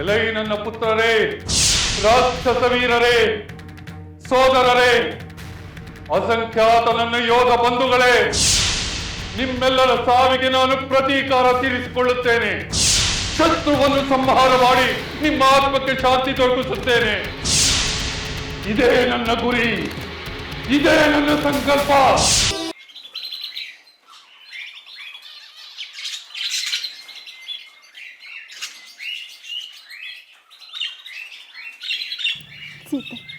ಎಲೈ ನನ್ನ ಪುತ್ರರೇ, ರಾಕ್ಷಸ ವೀರರೇ, ಸೋದರರೇ ಅಸಂಖ್ಯಾತ ನನ್ನ ಯೋಧ ಬಂಧುಗಳೇ, ನಿಮ್ಮೆಲ್ಲರ ಸಾವಿಗೆ ನಾನು ಪ್ರತೀಕಾರ ತೀರಿಸಿಕೊಳ್ಳುತ್ತೇನೆ. ಶತ್ರುವನ್ನು ಸಂಹಾರ ಮಾಡಿ ನಿಮ್ಮ ಆತ್ಮಕ್ಕೆ ಶಾಂತಿ ದೊರಕಿಸುತ್ತೇನೆ. ಇದೇ ನನ್ನ ಗುರಿ, ಇದೇ ನನ್ನ ಸಂಕಲ್ಪ. ಸೀತೆ.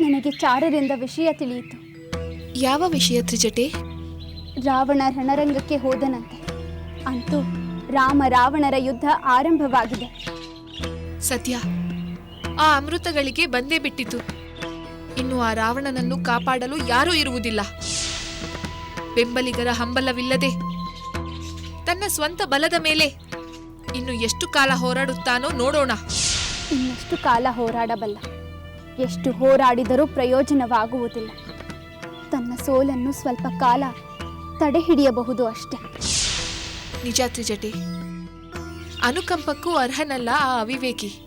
ನನಗೆ ಚಾರರಿಂದ ವಿಷಯ ತಿಳಿಯಿತು. ಯಾವ ವಿಷಯ ತ್ರಿಜಟೆ? ರಾವಣ ರಣರಂಗಕ್ಕೆ ಹೋದನಂತೆ. ಅಂತೂ ರಾಮ ರಾವಣರ ಯುದ್ಧ ಆರಂಭವಾಗಿದೆ. ಸತ್ಯ ಆ ಅಮೃತಗಳಿಗೆ ಬಂದೇ ಬಿಟ್ಟಿತು. ಇನ್ನು ಆ ರಾವಣನನ್ನು ಕಾಪಾಡಲು ಯಾರೂ ಇರುವುದಿಲ್ಲ. ಬೆಂಬಲಿಗರ ಹಂಬಲವಿಲ್ಲದೆ ತನ್ನ ಸ್ವಂತ ಬಲದ ಮೇಲೆ ಇನ್ನು ಎಷ್ಟು ಕಾಲ ಹೋರಾಡುತ್ತಾನೋ ನೋಡೋಣ. ಇನ್ನೆಷ್ಟು ಕಾಲ ಹೋರಾಡಬಲ್ಲ. ಎಷ್ಟು ಹೋರಾಡಿದರೂ ಪ್ರಯೋಜನವಾಗುವುದಿಲ್ಲ. ತನ್ನ ಸೋಲನ್ನು ಸ್ವಲ್ಪ ಕಾಲ ತಡೆಹಿಡಿಯಬಹುದು ಅಷ್ಟೆ. ನಿಜ ತ್ರಿಜಟಿ ಅನುಕಂಪಕ್ಕೂ ಅರ್ಹನಲ್ಲ ಆ ಅವಿವೇಕಿ.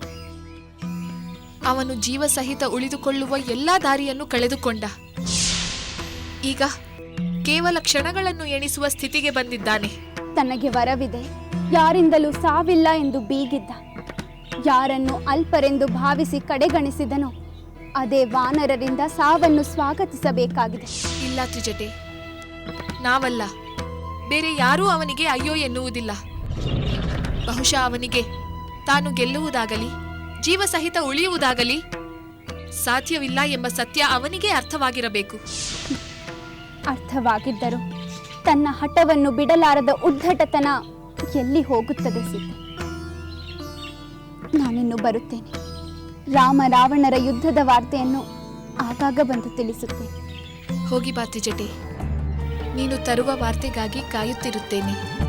ಅವನು ಜೀವ ಸಹಿತ ಉಳಿದುಕೊಳ್ಳುವ ಎಲ್ಲಾ ದಾರಿಯನ್ನು ಕಳೆದುಕೊಂಡ. ಈಗ ಕೇವಲ ಕ್ಷಣಗಳನ್ನು ಎಣಿಸುವ ಸ್ಥಿತಿಗೆ ಬಂದಿದ್ದಾನೆ. ತನಗೆ ವರವಿದೆ ಯಾರಿಂದಲೂ ಸಾವಿಲ್ಲ ಎಂದು ಬೀಗಿದ್ದ. ಯಾರನ್ನು ಅಲ್ಪರೆಂದು ಭಾವಿಸಿ ಕಡೆಗಣಿಸಿದನೋ ಅದೇ ವಾನರರಿಂದ ಸಾವನ್ನು ಸ್ವಾಗತಿಸಬೇಕಾಗಿದೆ. ಇಲ್ಲ ತ್ರಿಜಟೆ ನಾವಲ್ಲ. ಬೇರೆ ಯಾರೂ ಅವನಿಗೆ ಅಯ್ಯೋ ಎನ್ನುವುದಿಲ್ಲ. ಬಹುಶಃ ಅವನಿಗೆ ತಾನು ಗೆಲ್ಲುವುದಾಗಲಿ ಜೀವ ಸಹಿತ ಉಳಿಯುವುದಾಗಲಿ ಸಾಧ್ಯವಿಲ್ಲ ಎಂಬ ಸತ್ಯ ಅವನಿಗೆ ಅರ್ಥವಾಗಿರಬೇಕು. ಅರ್ಥವಾಗಿದ್ದರು ತನ್ನ ಹಠವನ್ನು ಬಿಡಲಾರದ ಉದ್ಧಟತನ ಎಲ್ಲಿ ಹೋಗುತ್ತದೆ ಸೀತೆ? ನಾನಿನ್ನು ಬರುತ್ತೇನೆ. ರಾಮ ರಾವಣರ ಯುದ್ಧದ ವಾರ್ತೆಯನ್ನು ಆಗಾಗ ಬಂದು ತಿಳಿಸುತ್ತೆ ಹೋಗಿ ಬಾತಿ ಜಟೆ. ನೀನು ತರುವ ವಾರ್ತೆಗಾಗಿ ಕಾಯುತ್ತಿರುತ್ತೇನೆ.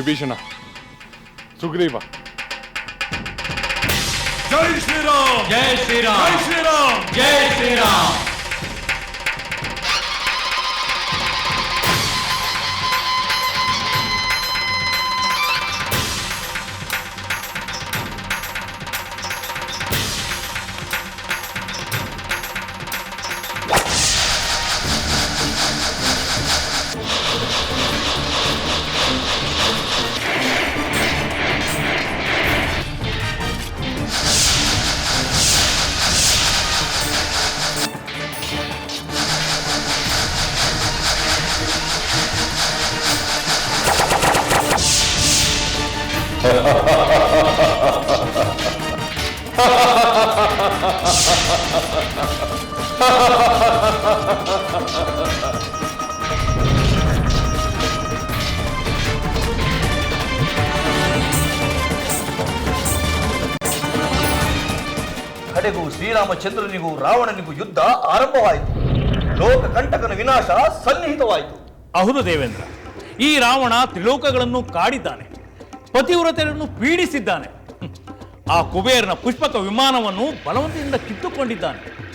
विभीषण। सुग्रीव। जय श्री राम जय श्री राम जय श्री राम जय श्री राम ಕಡೆಗೂ ಶ್ರೀರಾಮಚಂದ್ರನಿಗೂ ರಾವಣನಿಗೂ ಯುದ್ಧ ಆರಂಭವಾಯಿತು. ಲೋಕ ಕಂಟಕನ ವಿನಾಶ ಸನ್ನಿಹಿತವಾಯಿತು. ಹೌದು ದೇವೇಂದ್ರ, ಈ ರಾವಣ ತ್ರಿಲೋಕಗಳನ್ನು ಕಾಡಿದ್ದಾನೆ. ಪತಿವ್ರತೆಯನ್ನು ಪೀಡಿಸಿದ್ದಾನೆ. ಆ ಕುಬೇರನ ಪುಷ್ಪಕ ವಿಮಾನವನ್ನು ಬಲವಂತದಿಂದ ಕಿತ್ತುಕೊಂಡಿದ್ದಾನೆ.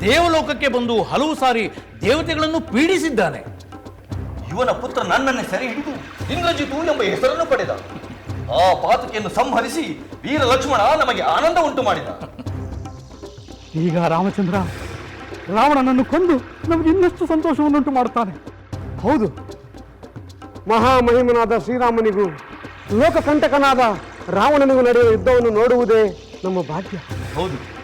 ದೇವಲೋಕಕ್ಕೆ ಬಂದು ಹಲವು ಸಾರಿ ದೇವತೆಗಳನ್ನು ಪೀಡಿಸಿದ್ದಾನೆ. ಇವನ ಪುತ್ರ ನನ್ನನ್ನೇ ಸೆರೆ ಹಿಡಿದು ಇಂದ್ರಜಿತು ಎಂಬ ಹೆಸರನ್ನು ಪಡೆದ. ಆ ಪಾತಕಿಯನ್ನು ಸಂಹರಿಸಿ ವೀರ ಲಕ್ಷ್ಮಣ ನಮಗೆ ಆನಂದ ಉಂಟು ಮಾಡಿದ. ಈಗ ರಾಮಚಂದ್ರ ರಾವಣನನ್ನು ಕೊಂದು ನಮಗೆ ಇನ್ನಷ್ಟು ಸಂತೋಷವನ್ನುಂಟು ಮಾಡುತ್ತಾನೆ. ಹೌದು. ಮಹಾಮಹಿಮನಾದ ಶ್ರೀರಾಮನಿಗೂ ಲೋಕಕಂಟಕನಾದ ರಾವಣನಿಗೂ ನಡೆಯುವ ಯುದ್ಧವನ್ನು ನೋಡುವುದೇ ನಮ್ಮ ಭಾಗ್ಯ. ಹೌದು.